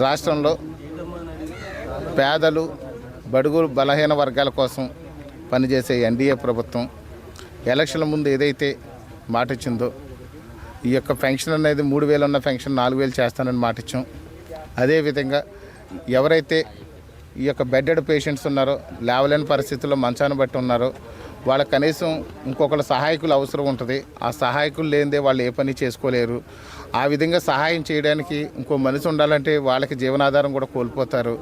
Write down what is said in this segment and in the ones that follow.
రాష్ట్రంలో పేదలు బడుగు బలహీన వర్గాల కోసం పనిచేసే ఎన్డీఏ ప్రభుత్వం ఎలక్షన్ల ముందు ఏదైతే మాట ఇచ్చిందో ఈ యొక్క పెన్షన్ అనేది మూడు వేలు ఉన్న పెన్షన్ నాలుగు వేలు చేస్తానని మాట ఇచ్చాం. అదేవిధంగా ఎవరైతే ఈ యొక్క బెడ్డెడ్ పేషెంట్స్ ఉన్నారో లేవలేని పరిస్థితుల్లో మంచాన్ని బట్టి ఉన్నారో వాళ్ళ కనీసం ఇంకొకరు సహాయకులు అవసరం ఉంటుంది. ఆ సహాయకులు లేనిదే వాళ్ళు ఏ పని చేసుకోలేరు. ఆ విధంగా సహాయం చేయడానికి ఇంకో మనిషి ఉండాలంటే వాళ్ళకి జీవనాధారం కూడా కోల్పోతారు.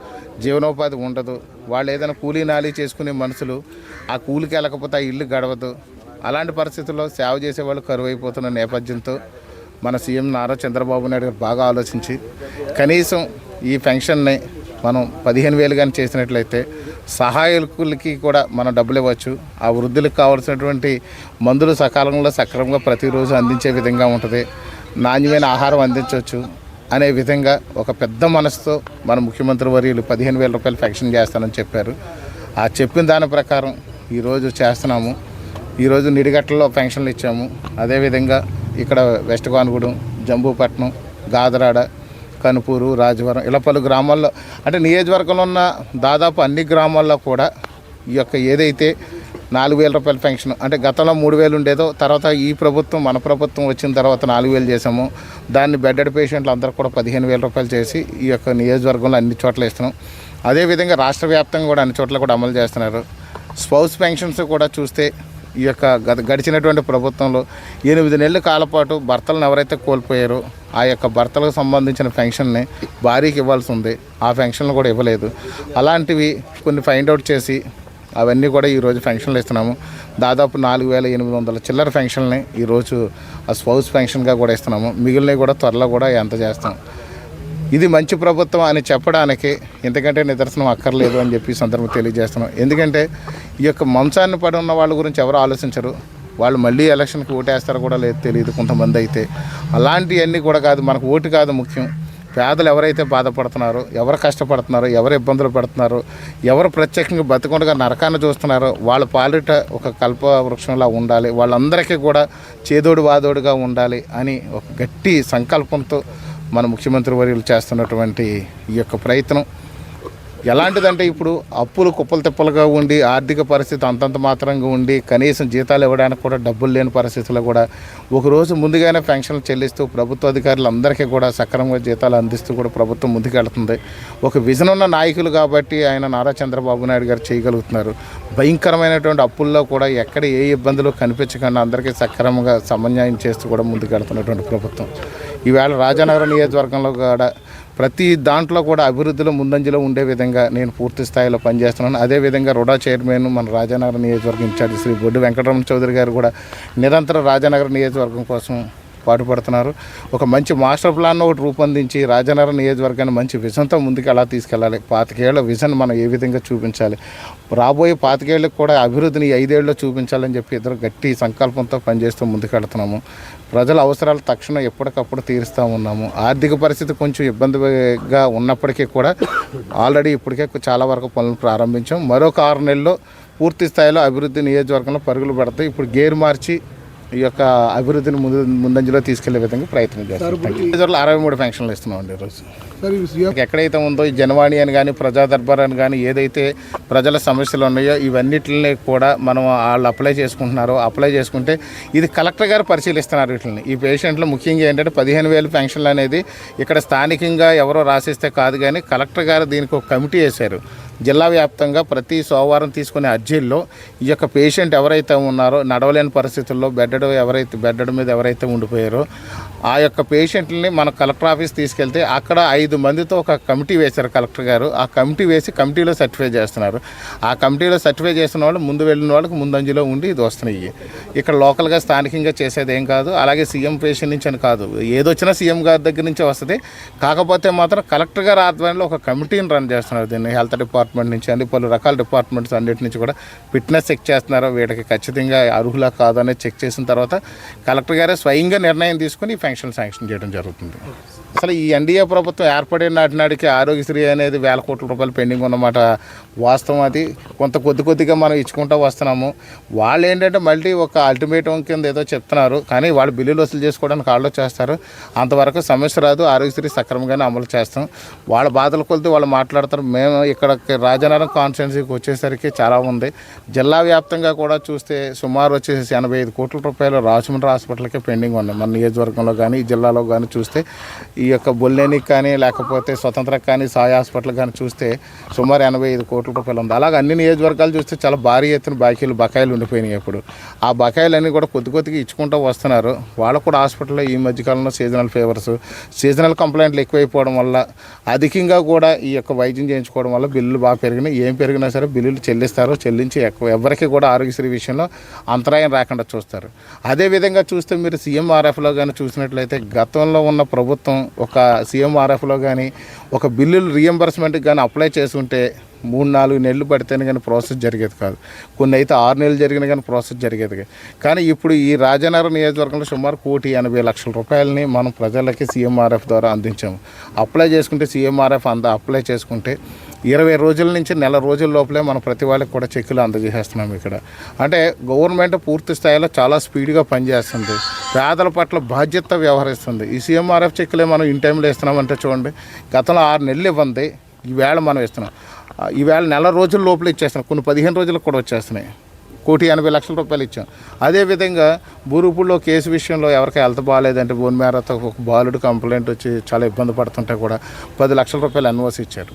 జీవనోపాధి ఉండదు. వాళ్ళు ఏదైనా కూలీ నాలి చేసుకునే మనుషులు ఆ కూలికి వెళ్ళకపోతే ఆ ఇల్లు గడవదు. అలాంటి పరిస్థితుల్లో సేవ చేసే వాళ్ళు కరువు అయిపోతున్న నేపథ్యంతో మన సీఎం నారా చంద్రబాబు నాయుడు గారు బాగా ఆలోచించి కనీసం ఈ పెన్షన్ని మనం పదిహేను వేలు కానీ చేసినట్లయితే సహాయకులకి కూడా మనం డబ్బులు ఇవ్వచ్చు. ఆ వృద్ధులకు కావాల్సినటువంటి మందులు సకాలంలో సక్రమంగా ప్రతిరోజు అందించే విధంగా ఉంటుంది. నాణ్యమైన ఆహారం అందించవచ్చు అనే విధంగా ఒక పెద్ద మనసుతో మన ముఖ్యమంత్రి వర్యులు పదిహేను వేల రూపాయలు పెన్షన్ చేస్తానని చెప్పారు. ఆ చెప్పిన దాని ప్రకారం ఈరోజు చేస్తున్నాము. ఈరోజు నిడిగట్టలో పెన్షన్లు ఇచ్చాము. అదేవిధంగా ఇక్కడ వెస్ట్ కానుగూడెం జంబూపట్నం గాదరాడ కనుపూరు రాజవరం ఇలా పలు గ్రామాల్లో అంటే నియోజకవర్గంలో ఉన్న దాదాపు అన్ని గ్రామాల్లో కూడా ఈ యొక్క ఏదైతే నాలుగు వేల రూపాయల పెన్షన్. అంటే గతంలో మూడు వేలు ఉండేదో తర్వాత ఈ ప్రభుత్వం మన ప్రభుత్వం వచ్చిన తర్వాత నాలుగు వేలు చేసాము దాన్ని బెడ్డెడ్ పేషెంట్లు అందరూ కూడా పదిహేను వేల రూపాయలు చేసి ఈ యొక్క నియోజకవర్గంలో అన్ని చోట్ల ఇస్తున్నాం. అదేవిధంగా రాష్ట్ర వ్యాప్తంగా కూడా అన్ని చోట్ల కూడా అమలు చేస్తున్నారు. స్పౌస్ పెన్షన్స్ కూడా చూస్తే ఈ యొక్క గత గడిచినటువంటి ప్రభుత్వంలో ఎనిమిది నెలల కాలపాటు భర్తలను ఎవరైతే కోల్పోయారో ఆ యొక్క భర్తలకు సంబంధించిన పెన్షన్ని భార్యకి ఇవ్వాల్సి ఉంది. ఆ పెన్షన్లు కూడా ఇవ్వలేదు. అలాంటివి కొన్ని ఫైండ్ అవుట్ చేసి అవన్నీ కూడా ఈరోజు ఫంక్షన్లు ఇస్తున్నాము. దాదాపు నాలుగు వేల ఎనిమిది వందల చిల్లర పెన్షన్ని ఈరోజు ఆ స్పౌస్ ఫంక్షన్గా కూడా ఇస్తున్నాము. మిగిలినవి కూడా త్వరలో కూడా ఎంత చేస్తాం. ఇది మంచి ప్రభుత్వం అని చెప్పడానికి ఎందుకంటే నిదర్శనం అక్కర్లేదు అని చెప్పి సందర్భం తెలియజేస్తున్నాం. ఎందుకంటే ఈ యొక్క మంచాన్ని పడి ఉన్న వాళ్ళ గురించి ఎవరు ఆలోచించరు. వాళ్ళు మళ్ళీ ఎలక్షన్కి ఓటేస్తారో కూడా లేదు తెలియదు కొంతమంది అయితే. అలాంటివన్నీ కూడా కాదు మనకు ఓటు కాదు ముఖ్యం. పేదలు ఎవరైతే బాధపడుతున్నారో ఎవరు కష్టపడుతున్నారో ఎవరు ఇబ్బందులు పడుతున్నారో ఎవరు ప్రత్యేకంగా బతికుండగా నరకాన్ని చూస్తున్నారో వాళ్ళ పాలిట ఒక కల్ప వృక్షంలా ఉండాలి. వాళ్ళందరికీ కూడా చేదోడు వాదోడుగా ఉండాలి అని ఒక గట్టి సంకల్పంతో మన ముఖ్యమంత్రి వర్యులు చేస్తున్నటువంటి ఈ యొక్క ప్రయత్నం. ఎలాంటిదంటే ఇప్పుడు అప్పులు కుప్పలు తిప్పలుగా ఉండి ఆర్థిక పరిస్థితి అంతంత మాత్రంగా ఉండి కనీసం జీతాలు ఇవ్వడానికి కూడా డబ్బులు లేని పరిస్థితుల్లో కూడా ఒకరోజు ముందుగానే పెన్షన్లు చెల్లిస్తూ ప్రభుత్వ అధికారులందరికీ కూడా సక్రమంగా జీతాలు అందిస్తూ కూడా ప్రభుత్వం ముందుకెళ్తుంది. ఒక విజన్ ఉన్న నాయకులు కాబట్టి ఆయన నారా చంద్రబాబు నాయుడు గారు చేయగలుగుతున్నారు. భయంకరమైనటువంటి అప్పుల్లో కూడా ఎక్కడ ఏ ఇబ్బందులు కనిపించకుండా అందరికీ సక్రమంగా సమన్వయం చేస్తూ కూడా ముందుకెళ్తున్నటువంటి ప్రభుత్వం. ఈవేళ రాజానగరం నియోజకవర్గంలో కూడా ప్రతి దాంట్లో కూడా అభివృద్ధిలో ముందంజలో ఉండే విధంగా నేను పూర్తి స్థాయిలో పనిచేస్తున్నాను. అదేవిధంగా రుడా చైర్మన్ మన రాజానగర నియోజకవర్గం ఇన్ఛార్జ్ శ్రీ బొడ్డు వెంకటరమణ చౌదరి గారు కూడా నిరంతరం రాజానగర నియోజకవర్గం కోసం పాటుపడుతున్నారు. ఒక మంచి మాస్టర్ ప్లాన్ ఒకటి రూపొందించి రాజనగరం నియోజకవర్గాన్ని మంచి విజన్తో ముందుకు ఎలా తీసుకెళ్ళాలి? పాతికేళ్ళ విజన్ మనం ఏ విధంగా చూపించాలి? రాబోయే పాతికేళ్ళకి కూడా అభివృద్ధిని ఐదేళ్ళలో ఐదేళ్ళలో చూపించాలని చెప్పి ఇద్దరు గట్టి సంకల్పంతో పనిచేస్తూ ముందుకెళ్తున్నాము. ప్రజల అవసరాలు తక్షణం ఎప్పటికప్పుడు తీరుస్తూ ఉన్నాము. ఆర్థిక పరిస్థితి కొంచెం ఇబ్బందిగా ఉన్నప్పటికీ కూడా ఆల్రెడీ ఇప్పటికే చాలా వరకు పనులు ప్రారంభించాం. మరొక ఆరు నెలల్లో పూర్తి స్థాయిలో అభివృద్ధి నియోజకవర్గంలో పరుగులు పెడతాయి. ఇప్పుడు గేరు మార్చి ఈ యొక్క అభివృద్ధిని ముందు ముందంజలో తీసుకెళ్ళే విధంగా ప్రయత్నం చేస్తాం. అరవై మూడు పెన్షన్లు ఇస్తున్నాం అండి ఈరోజు ఎక్కడైతే ఉందో ఈ జనవాణి అని కానీ ప్రజా దర్బార్ అని కానీ ఏదైతే ప్రజల సమస్యలు ఉన్నాయో ఇవన్నిటిని కూడా మనం వాళ్ళు అప్లై చేసుకుంటున్నారో అప్లై చేసుకుంటే ఇది కలెక్టర్ గారు పరిశీలిస్తున్నారు వీటిని. ఈ పేషెంట్లు ముఖ్యంగా ఏంటంటే పదిహేను వేలు పెన్షన్లు అనేది ఇక్కడ స్థానికంగా ఎవరో రాసిస్తే కాదు కానీ కలెక్టర్ గారు దీనికి ఒక కమిటీ వేశారు. జిల్లా వ్యాప్తంగా ప్రతి సోమవారం తీసుకునే అర్జీల్లో ఈ యొక్క పేషెంట్ ఎవరైతే ఉన్నారో నడవలేని పరిస్థితుల్లో బెడ్డెడ్ ఎవరైతే బెడ్డ మీద ఎవరైతే ఉండిపోయారో ఆ యొక్క పేషెంట్ని మన కలెక్టర్ ఆఫీస్ తీసుకెళ్తే అక్కడ ఐదు మందితో ఒక కమిటీ వేశారు కలెక్టర్ గారు. ఆ కమిటీ వేసి కమిటీలో సర్టిఫై చేస్తున్నారు. ఆ కమిటీలో సర్టిఫై చేసిన వాళ్ళు ముందు వెళ్ళిన వాళ్ళకి ముందంజలో ఉండి ఇది వస్తున్నాయి. ఇక్కడ లోకల్గా స్థానికంగా చేసేది ఏం కాదు. అలాగే సీఎం పేషెంట్ నుంచి అని కాదు. ఏదొచ్చినా సీఎం గారి దగ్గర నుంచే వస్తుంది. కాకపోతే మాత్రం కలెక్టర్ గారి ఆధ్వర్యంలో ఒక కమిటీని రన్ చేస్తున్నారు దీన్ని హెల్త్ డిపార్ట్మెంట్ నుంచి అన్ని పలు రకాల డిపార్ట్మెంట్స్ అన్నిటి నుంచి కూడా ఫిట్నెస్ చెక్ చేస్తున్నారు. వీటికి ఖచ్చితంగా అర్హులా కాదనేది చెక్ చేసిన తర్వాత కలెక్టర్ గారే స్వయంగా నిర్ణయం తీసుకుని ఈ పెన్షన్ శాంక్షన్ చేయడం జరుగుతుంది. అసలు ఈ ఎన్డీఏ ప్రభుత్వం ఏర్పడిన నాటినాడికి ఆరోగ్యశ్రీ అనేది వేల కోట్ల రూపాయలు పెండింగ్ ఉన్నమాట. వాస్తవం అది. కొంత కొద్ది కొద్దిగా మనం ఇచ్చుకుంటూ వస్తున్నాము. వాళ్ళు ఏంటంటే మళ్ళీ ఒక అల్టిమేటం కింద ఏదో చెప్తున్నారు. కానీ వాళ్ళు బిల్లులు వసూలు చేసుకోవడానికి వాళ్ళు చేస్తారు అంతవరకు సమస్య రాదు. ఆరోగ్యశ్రీ సక్రమంగానే అమలు చేస్తాం. వాళ్ళ బాధల కొలితే వాళ్ళు మాట్లాడతారు. మేము ఇక్కడ రాజనగరం కాన్స్టిట్యున్సీకి వచ్చేసరికి చాలా ఉంది. జిల్లా వ్యాప్తంగా కూడా చూస్తే సుమారు వచ్చేసి ఎనభై ఐదు కోట్ల రూపాయలు రాజమండ్రి హాస్పిటల్కే పెండింగ్ ఉన్నాయి మన నియోజకవర్గంలో కానీ ఈ జిల్లాలో కానీ చూస్తే ఈ యొక్క బొల్లేనికి కానీ లేకపోతే స్వతంత్ర కానీ సాయి హాస్పిటల్ కానీ చూస్తే సుమారు ఎనభై ఐదు కోట్ల రూపాయలు ఉంది. అలాగే అన్ని నియోజకవర్గాలు చూస్తే చాలా భారీ ఎత్తున బాకీలు బకాయిలు ఉండిపోయినాయి ఇప్పుడు. ఆ బకాయిలన్నీ కూడా కొద్ది కొద్దిగా ఇచ్చుకుంటూ వస్తున్నారు. వాళ్ళకు కూడా హాస్పిటల్లో ఈ మధ్యకాలంలో సీజనల్ ఫీవర్స్ సీజనల్ కంప్లైంట్లు ఎక్కువైపోవడం వల్ల అధికంగా కూడా ఈ యొక్క వైద్యం చేయించుకోవడం వల్ల బిల్లులు బాగా పెరిగినాయి. ఏం పెరిగినా సరే బిల్లులు చెల్లిస్తారు. చెల్లించి ఎక్కువ ఎవరికి కూడా ఆరోగ్యశ్రీ విషయంలో అంతరాయం రాకుండా చూస్తారు. అదేవిధంగా చూస్తే మీరు సీఎంఆర్ఎఫ్లో కానీ చూసినట్లయితే గతంలో ఉన్న ప్రభుత్వం ఒక సీఎంఆర్ఎఫ్లో కానీ ఒక బిల్లులు రీఎంబర్స్మెంట్కి కానీ అప్లై చేసుకుంటే మూడు నాలుగు నెలలు పడితేనే కానీ ప్రాసెస్ జరిగేది కాదు. కొన్ని అయితే ఆరు నెలలు జరిగిన కానీ ప్రాసెస్ జరిగేది కాదు. కానీ ఇప్పుడు ఈ రాజనగరం నియోజకవర్గంలో సుమారు కోటి ఎనభై లక్షల రూపాయలని మనం ప్రజలకి సీఎంఆర్ఎఫ్ ద్వారా అందించాము. అప్లై చేసుకుంటే సీఎంఆర్ఎఫ్ అంద అప్లై చేసుకుంటే ఇరవై రోజుల నుంచి నెల రోజుల లోపలే మనం ప్రతి వాళ్ళకి కూడా చెక్కులు అందజేసేస్తున్నాం ఇక్కడ. అంటే గవర్నమెంట్ పూర్తి స్థాయిలో చాలా స్పీడ్గా పనిచేస్తుంది. పేదల పట్ల బాధ్యత వ్యవహరిస్తుంది. ఈ సీఎంఆర్ఎఫ్ చెక్కులే మనం ఇన్ టైంలో ఇస్తున్నామంటే చూడండి గతంలో ఆరు నెలలు ఇవ్వండి ఈవేళ మనం ఇస్తున్నాం. ఈవేళ నెల రోజుల లోపల ఇచ్చేస్తున్నాం. కొన్ని పదిహేను రోజులకు కూడా వచ్చేస్తున్నాయి. కోటి ఎనభై లక్షల రూపాయలు ఇచ్చాం. అదేవిధంగా బూరుపుల్లో కేసు విషయంలో ఎవరికి హెల్త్ బాగాలేదంటే బోన్ మేరతో ఒక బాలుడు కంప్లైంట్ వచ్చి చాలా ఇబ్బంది పడుతుంటే కూడా పది లక్షల రూపాయలు ఎన్ఓసి ఇచ్చారు.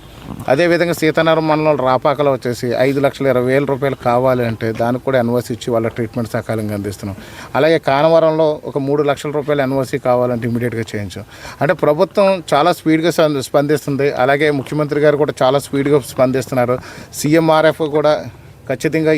అదేవిధంగా సీతానగరం మండలం రాపాకలో వచ్చేసి ఐదు లక్షల ఇరవై వేల రూపాయలు కావాలి అంటే దానికి కూడా ఎన్ఓసి ఇచ్చి వాళ్ళ ట్రీట్మెంట్ సకాలంగా అందిస్తున్నాం. అలాగే కానవరంలో ఒక మూడు లక్షల రూపాయలు ఎన్ఓసి కావాలంటే ఇమీడియట్గా చేయించాం. అంటే ప్రభుత్వం చాలా స్పీడ్గా స్పందిస్తుంది. అలాగే ముఖ్యమంత్రి గారు కూడా చాలా స్పీడ్గా స్పందిస్తున్నారు. సీఎంఆర్ఎఫ్ కూడా ఖచ్చితంగా